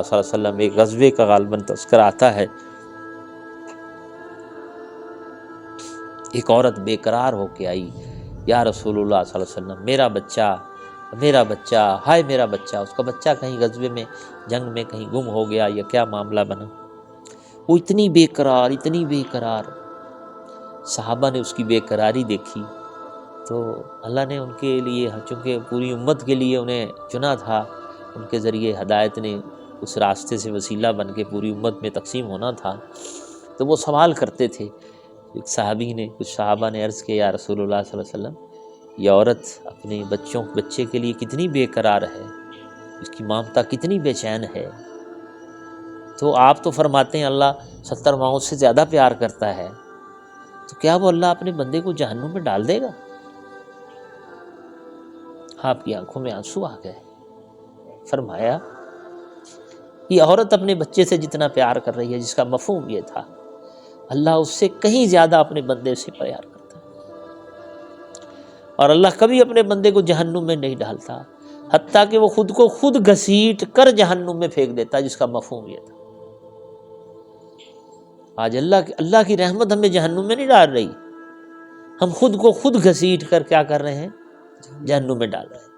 صلی اللہ علیہ وسلم، ایک غزوے کا غالباً تذکر آتا ہے۔ ایک عورت بے قرار ہو کے آئی، یا رسول اللہ صلی اللہ علیہ وسلم، میرا بچہ میرا بچہ، ہائے میرا بچہ، اس کا بچہ کہیں غزوے میں، جنگ میں کہیں گم ہو گیا یا کیا معاملہ بنا؟ وہ اتنی بے قرار اتنی بے قرار صحابہ نے اس کی بے قراری دیکھی۔ تو اللہ نے ان کے لیے، چونکہ پوری امت کے لیے انہیں چنا تھا، ان کے ذریعے ہدایت نے اس راستے سے وسیلہ بن کے پوری امت میں تقسیم ہونا تھا، تو وہ سوال کرتے تھے۔ ایک صحابی نے، کچھ صحابہ نے عرض کیا، یا رسول اللہ صلی اللہ علیہ وسلم، یہ عورت اپنے بچوں، بچے کے لیے کتنی بے قرار ہے؟ اس کی مامتا کتنی بے چین ہے؟ تو آپ تو فرماتے ہیں، اللہ ستر ماؤں سے زیادہ پیار کرتا ہے۔ تو کیا وہ اللہ اپنے بندے کو جہنم میں ڈال دے گا؟ آپ کی آنکھوں میں آنسو آ گئے۔ فرمایا یہ عورت اپنے بچے سے جتنا پیار کر رہی ہے، جس کا مفہوم یہ تھا، اللہ اس سے کہیں زیادہ اپنے بندے سے پیار کرتا اور اللہ کبھی اپنے بندے کو جہنم میں نہیں ڈالتا حتیٰ کہ وہ خود کو خود گھسیٹ کر جہنم میں پھینک دیتا، جس کا مفہوم یہ تھا۔ آج اللہ اللہ کی رحمت ہمیں جہنم میں نہیں ڈال رہی۔ ہم خود کو خود گھسیٹ کر کیا کر رہے ہیں؟ جہنم میں ڈال رہے ہیں۔